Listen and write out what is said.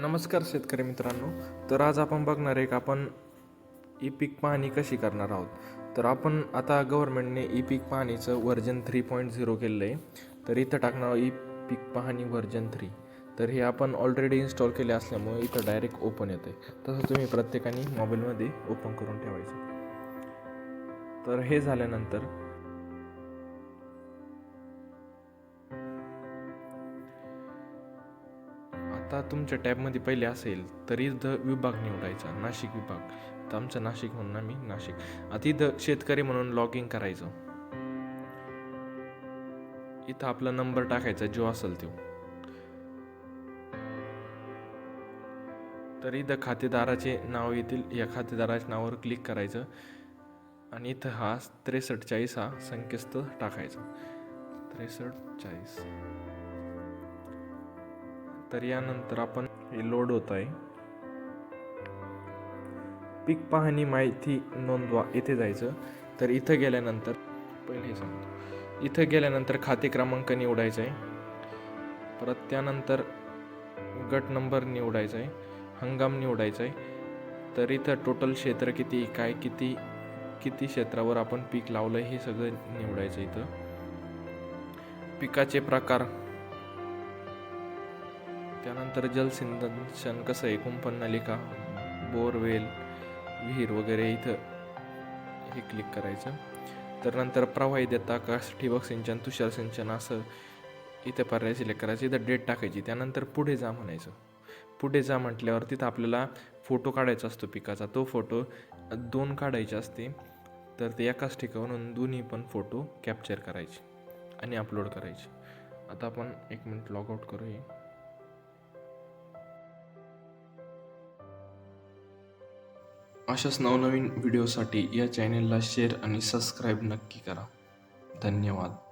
नमस्कार शेतकरी मित्रांनो. तर आज आपण बघणार आहे की आपण ई पीक पाहणी कशी करणार आहोत. तर आपण आता गव्हर्नमेंटने ई पीक पाहणीचं व्हर्जन थ्री पॉईंट झिरो केलेलं आहे. तर इथं टाकणार ई पीक पाहणी व्हर्जन थ्री तर हे आपण ऑलरेडी इन्स्टॉल केले असल्यामुळे इथं डायरेक्ट ओपन येतं आहे तसं तुम्ही प्रत्येकाने मोबाईलमध्ये ओपन करून ठेवायचं. तर हे झाल्यानंतर आता तुमच्या टॅबमध्ये पहिले असेल तरी द विभाग निवडायचा नाशिक विभाग. तर आमचं नाशिक म्हणून आम्ही नाशिक. आधी द शेतकरी म्हणून लॉग इन करायचं. इथं आपला नंबर टाकायचा जो असेल तो. तर इथं खातेदाराचे नाव येतील या खातेदाराच्या नावावर क्लिक करायचं. आणि इथं हा त्रेसष्ट चाळीस हा संकेतस्थळ टाकायचा. त्रेसष्ट चाळीस. तर यानंतर आपण हे लोड होत आहे. पीक पाहणी माहिती नोंदवा इथे जायचं. तर इथं गेल्यानंतर पहिले सांगतो. इथं गेल्यानंतर खाते क्रमांक निवडायचा आहे. परत त्यानंतर गट नंबर निवडायचा आहे. हंगाम निवडायचा आहे. तर इथं टोटल क्षेत्र किती काय किती किती क्षेत्रावर आपण पीक लावलं हे सगळं निवडायचं इथं. पिकाचे प्रकार त्यानंतर जलसिंचन कसं आहे? कुंपणनलिका बोरवेल विहीर वगैरे इथं हे क्लिक करायचं. तर नंतर प्रवाही देता का ठिबक सिंचन तुषार सिंचन असं इथं पर्याय सिलेक्ट करायचं. इथं डेट टाकायची. त्यानंतर पुढे जा म्हणायचं. पुढे जा म्हटल्यावर तिथं आपल्याला फोटो काढायचा असतो पिकाचा. तो फोटो दोन काढायचे असते. तर ते एकाच ठिकाणून दोन्ही पण फोटो कॅप्चर करायचे आणि अपलोड करायचे. आता आपण एक मिनिट लॉग आउट करूया. अशाच नवनवीन व्हिडिओसाठी या चॅनेलला शेअर आणि सबस्क्राईब नक्की करा. धन्यवाद.